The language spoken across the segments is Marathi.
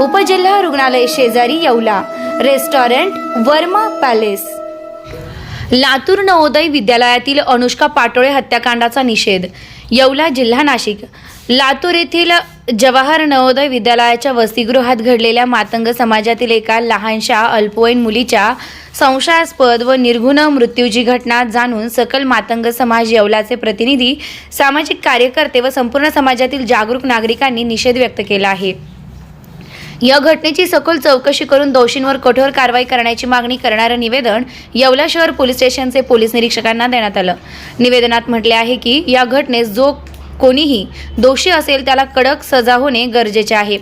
उपजिल्हा रुग्णालय शेजारी Yeola. Restaurant Verma palace. Latur Navodaya विद्यालयातील अनुष्का पाटोळे हत्याकांडाचा निषेध. येवला जिल्हा नाशिक. लातूर येथील जवाहर नवोदय विद्यालयाच्या वसतिगृहात घडलेल्या मातंग समाजातील एका लहानशा अल्पवयीन मुलीच्या संशयास्पद व निर्घुण मृत्यूची घटना जाणून सकल मातंग समाज येवलाचे प्रतिनिधी सामाजिक कार्यकर्ते व संपूर्ण समाजातील जागरूक नागरिकांनी निषेध व्यक्त केला आहे. या घटनेची सखोल चौकशी करून दोषींवर कठोर कारवाई करण्याची मागणी करणारं निवेदन येवला शहर पोलीस स्टेशनचे पोलीस निरीक्षकांना देण्यात आलं. निवेदनात म्हटले आहे की या घटनेस जो कोणीही दोषी असेल त्याला कडक सजा होणे गरजेचे आहे.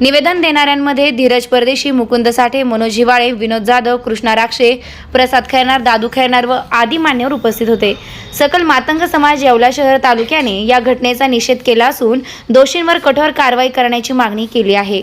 निवेदन देणाऱ्यांमध्ये धीरज परदेशी मुकुंद साठे मनोज हिवाळे विनोद जाधव कृष्णा राक्षे प्रसाद खैरनार दादू खैरनार व आदी मान्यवर उपस्थित होते. सकल मातंग समाज येवला शहर तालुक्याने या घटनेचा निषेध केला असून दोषींवर कठोर कारवाई करण्याची मागणी केली आहे.